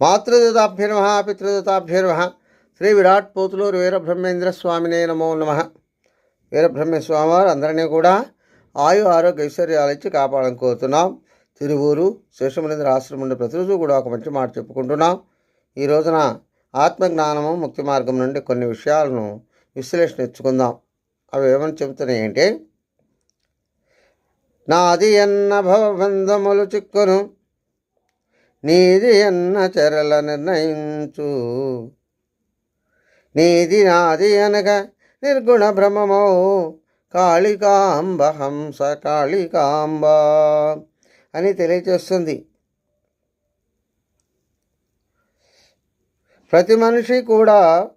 మాతృదూతాభ్యర్మ పితృదూతాభ్యర్మ శ్రీ విరాట్ పోతులూరు వీరబ్రహ్మేంద్ర స్వామినే నమో నమ. వీరబ్రహ్మేశ్వామి వారు అందరినీ కూడా ఆయు ఆరోగ్య ఐశ్వర్యాలు ఇచ్చి కాపాడని కోరుతున్నాం. తిరువూరు శేషమలేంద్ర ఆశ్రమం నుండి ప్రతిరోజు కూడా ఒక మంచి మాట చెప్పుకుంటున్నాం. ఈ రోజున ఆత్మజ్ఞానము ముక్తి మార్గం నుండి కొన్ని విషయాలను విశ్లేషణ ఇచ్చుకుందాం అవి ఏమని చెబుతున్నాయంటే నాది ఎన్న భవబంధములు చిక్కును నీది అన్న చెరల నిర్ణయించు. నీది నాది అనగా నిర్గుణ భ్రమమో. కాళికాంబ హంస కాళికాంబ అని తెలియచేస్తుంది. ప్రతి మనిషి కూడా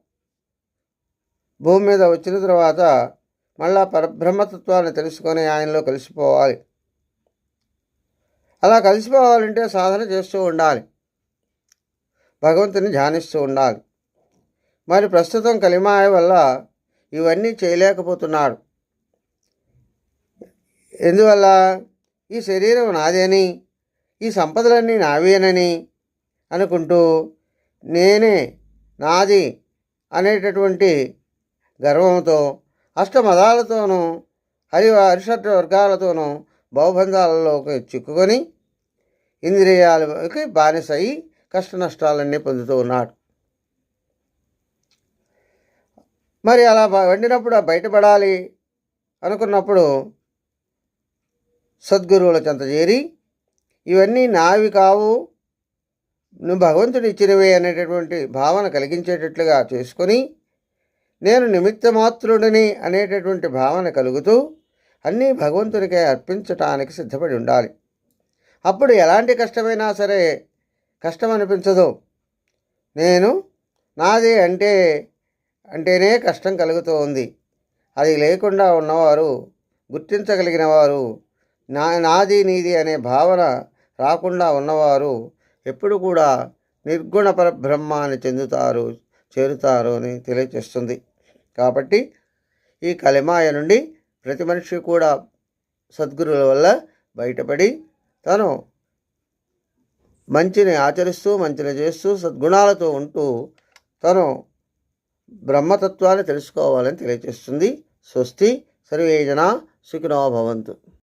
భూమి మీద వచ్చిన తర్వాత మళ్ళా పరబ్రహ్మతత్వాన్ని తెలుసుకొని ఆయనలో కలిసిపోవాలి. అలా కలిసిపోవాలంటే సాధన చేస్తూ ఉండాలి. భగవంతుని ధ్యానిస్తూ ఉండాలి. మరి ప్రస్తుతం కలిమాయ వల్ల ఇవన్నీ చేయలేకపోతున్నాడు. ఎందువల్ల? ఈ శరీరం నాదేని ఈ సంపదలన్నీ నావేనని అనుకుంటూ నేనే నాది అనేటటువంటి గర్వంతో అష్టమదాలతోనూ హరి హరిషట్ వర్గాలతోనూ బహుబంధాలలోకి చిక్కుకొని ఇంద్రియాలకి బానిసయి కష్ట నష్టాలన్నీ పొందుతూ ఉన్నాడు. మరి అలా వండినప్పుడు బయటపడాలి అనుకున్నప్పుడు సద్గురువుల చెంత చేరి ఇవన్నీ నావి కావు. నువ్వు భగవంతుడు ఇచ్చినవే అనేటటువంటి భావన కలిగించేటట్లుగా చేసుకొని నేను నిమిత్తమాత్రుడిని అనేటటువంటి భావన కలుగుతూ అన్నీ భగవంతునికే అర్పించటానికి సిద్ధపడి ఉండాలి. అప్పుడు ఎలాంటి కష్టమైనా సరే కష్టం అనిపించదు నేను నాది అంటే అంటేనే కష్టం కలుగుతూ ఉంది అది లేకుండా ఉన్నవారు గుర్తించగలిగిన వారు నా నాది నీది అనే భావన రాకుండా ఉన్నవారు ఎప్పుడు కూడా నిర్గుణ పరబ్రహ్మాన్ని చెందుతారు చేరుతారు అని తెలియచేస్తుంది. కాబట్టి ఈ కలిమాయ నుండి ప్రతి మనిషి కూడా సద్గురుల వల్ల బయటపడి తను మంచిని ఆచరిస్తూ మంచిని చేస్తూ సద్గుణాలతో ఉంటూ తను బ్రహ్మతత్వాన్ని తెలుసుకోవాలని తెలియజేస్తుంది. స్వస్తి సర్వేజన సుఖినో భవంతు.